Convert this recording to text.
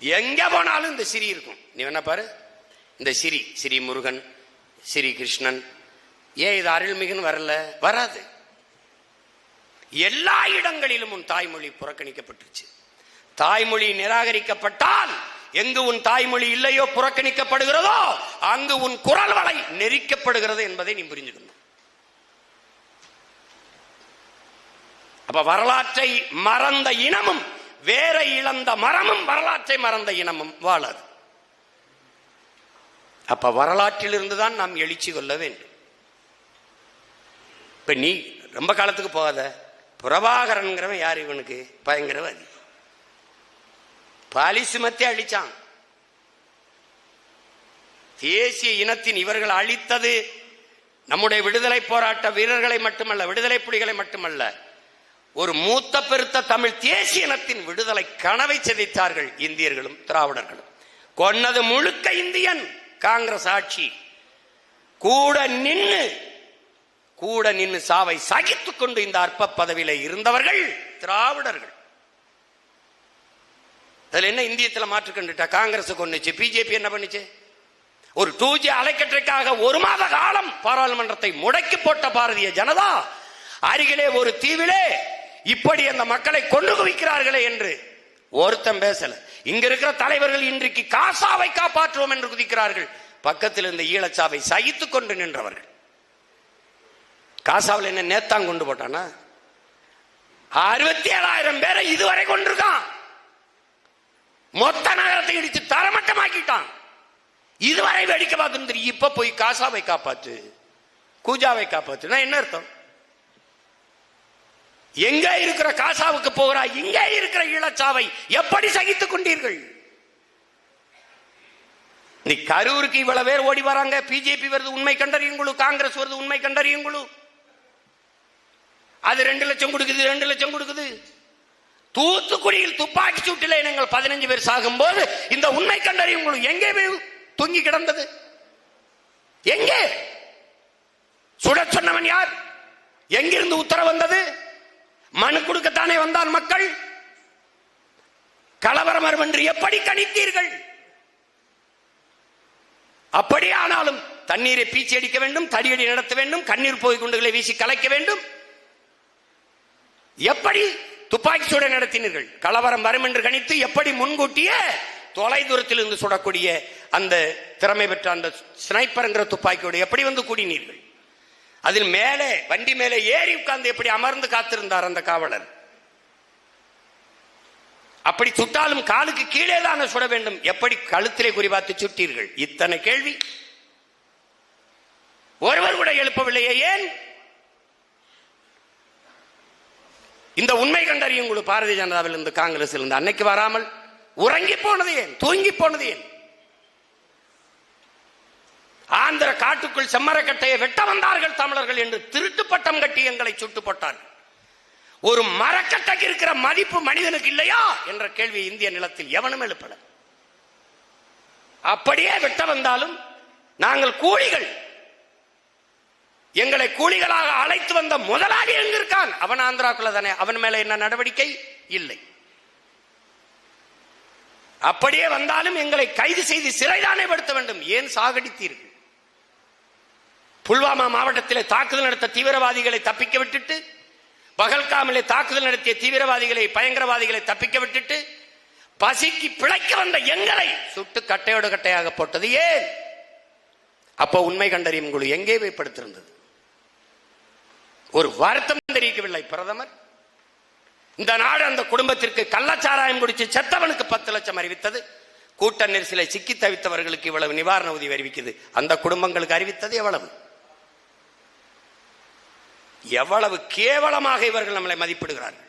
எங்க போனாலும் இந்த சிரி இருக்கும். நீ என்ன பாரு. இந்த சிரி ஸ்ரீ முருகன் ஸ்ரீ கிருஷ்ணன். ஏன் இது அருள்மிகுன்னு வரல? வராது. எல்லா இடங்களிலும் உன் தாய்மொழி புறக்கணிக்கப்பட்டுருச்சு. தாய்மொழி நிராகரிக்கப்பட்டால் எங்கு உன் தாய்மொழி இல்லையோ புறக்கணிக்கப்படுகிறதோ அங்கு உன் குரல் வலை நெரிக்கப்படுகிறது என்பதை நீ புரிஞ்சுக்கணும். அப்ப வரலாற்றை மறந்த இனமும் வேற இழந்த மரமும் வரலாற்றை மறந்த இனமும் வாழாது. அப்ப வரலாற்றில் இருந்துதான் நாம் எழுச்சி கொள்ள வேண்டும். இப்ப நீ ரொம்ப காலத்துக்கு போகாத. பிரபாகரன்கிறவன் யார் இவனுக்கு? பயங்கரவாதி. பாலிசுமத்தை அழிச்சான். தேசிய இனத்தின் இவர்கள் அழித்தது நம்முடைய விடுதலை போராட்ட வீரர்களை மட்டுமல்ல விடுதலை புலிகளை மட்டுமல்ல. ஒரு மூத்த பெருத்த தமிழ் தேசிய இனத்தின் விடுதலை கனவை சிதைத்தார்கள் இந்தியர்களும் திராவிடர்களும். கொன்னது முழுக்க இந்தியன் காங்கிரஸ் ஆட்சி. கூட நின்று கூட நின்று சாவை சகித்துக் கொண்டு இந்த அற்ப பதவியில இருந்தவர்கள் திராவிடர்கள். அதுல என்ன இந்தியத்துல மாற்று கண்டுட்டா? காங்கிரஸ் கொண்டுச்சு பிஜேபி என்ன பண்ணுச்சு? ஒரு டூ ஜி அலைக்கற்றைக்காக ஒரு மாத காலம் பாராளுமன்றத்தை முடக்கி போட்ட பாரதிய ஜனதா அருகிலே ஒரு தீவிலே இப்படி அந்த மக்களை கொண்டு குவிக்கிறார்களே என்று ஒருத்தன் பேசல. இங்க இருக்கிற தலைவர்கள் இன்றைக்கு காசாவை காப்பாற்றுவோம் என்று குதிக்கிறார்கள். பக்கத்தில் இருந்த ஈழச்சாவை சகித்துக் கொண்டு நின்றவர்கள். காசாவில் என்ன நேத்தான் கொண்டு போட்டானா? அறுபத்தி ஏழாயிரம் பேரை இதுவரை கொண்டிருக்கான் மொத்த நகரத்தை இடித்து தரமட்டமாக்கிட்டான். இதுவரை வேடிக்கை பார்த்து இப்ப போய் காசாவை காப்பாத்து கூஜாவை காப்பாத்துனா என்ன அர்த்தம்? எங்க இருக்கிற காசாவுக்கு போகிறா? இங்க இருக்கிற இளச்சாவை எப்படி சகித்துக் கொண்டீர்கள்? நீ கரூருக்கு இவ்வளவு பேர் ஓடி வராங்க. பிஜேபி வருது உண்மை கண்டறியுங்குழு. காங்கிரஸ் வருது உண்மை கண்டறியுங்குழு. அது ரெண்டு லட்சம் கொடுக்குது ரெண்டு லட்சம் கொடுக்குது. தூத்துக்குடியில் துப்பாக்கி சூட்டில இனங்கள் பதினஞ்சு பேர் சாகும் போது இந்த உண்மை கண்டறியுங்குழு எங்கே போய் தூங்கி கிடந்தது? எங்கே? சுட சொன்னவன் யார்? எங்கிருந்து உத்தரவு வந்தது? மனு கொடுக்கத்தானே வந்தால் மக்கள்? கலவரம் வரும் என்று எப்படி கணித்தீர்கள்? அப்படியானாலும் தண்ணீரை பீச்சி அடிக்க வேண்டும் தடியடி நடத்த வேண்டும் கண்ணீர் போய் குண்டுகளை வீசி கலைக்க வேண்டும். எப்படி துப்பாக்கி சூட நடத்தினீர்கள்? கலவரம் வரும் என்று கணித்து எப்படி முன்கூட்டியே தொலை தூரத்தில் இருந்து சுடக்கூடிய அந்த திறமை பெற்ற அந்த ஸ்னைப்பர்ங்கிற துப்பாக்கியோடு எப்படி வந்து கூடினீர்கள்? அதில் மேலே வண்டி மேலே ஏறி உட்கார்ந்து எப்படி அமர்ந்து காத்திருந்தார் அந்த காவலர்? அப்படி சுட்டாலும் காலுக்கு கீழே தான் சுட வேண்டும்? எப்படி கழுத்திலே குறிபார்த்து சுட்டீர்கள்? இத்தனை கேள்வி. ஒருவர் கூட எழுப்பவில்லையே ஏன்? இந்த உண்மை கண்டறியும் குழு பாரதிய ஜனதாவில் இருந்து காங்கிரஸ் இருந்து அன்னைக்கு வராமல் உறங்கி போனது ஏன்? தூங்கி போனது ஏன்? ஆந்திர காட்டுக்குள் செம்மரக்கட்டையை வெட்ட வந்தார்கள் தமிழர்கள் என்று திருட்டு பட்டம் கட்டி எங்களை சுட்டு போட்டார்கள். ஒரு மரக்கட்டைக்கு இருக்கிற மதிப்பு மனிதனுக்கு இல்லையா என்ற கேள்வி இந்திய நிலத்தில் எவனும் எழுப்பல. அப்படியே வெட்ட வந்தாலும் நாங்கள் கூலிகள். எங்களை கூலிகளாக அழைத்து வந்த முதலாளி எங்கிருக்கான் அவன் ஆந்திராக்குள்ள தானே. அவன் மேல என்ன நடவடிக்கை? இல்லை. அப்படியே வந்தாலும் எங்களை கைது செய்து சிறைதானே படுத்த வேண்டும். ஏன் சாகடித்தீர்கள்? புல்வாமா மாவட்டத்தில் தாக்குதல் நடத்த தீவிரவாதிகளை தப்பிக்க விட்டுட்டு பகல்காமிலே தாக்குதல் நடத்திய தீவிரவாதிகளை பயங்கரவாதிகளை தப்பிக்க விட்டுட்டு பசிக்கு பிழைக்க வந்த எங்களை சுட்டு கட்டையோடு கட்டையாக போட்டது ஏன்? அப்போ உண்மை கண்டறியும் குழு எங்கே போய் படுத்திருந்தது ஒரு வருத்தம் தெரிவிக்கவில்லை பிரதமர். இந்த நாடு அந்த குடும்பத்திற்கு கள்ளச்சாராயம் குடிச்சு செத்தவனுக்கு பத்து லட்சம் அறிவித்தது. கூட்ட நெரிசலை சிக்கி தவித்தவர்களுக்கு இவ்வளவு நிவாரண உதவி அறிவிக்குது. அந்த குடும்பங்களுக்கு அறிவித்தது எவ்வளவு? எவ்வளவு கேவலமாக இவர்கள் நம்மளை மதிப்பிடுகிறார்கள்.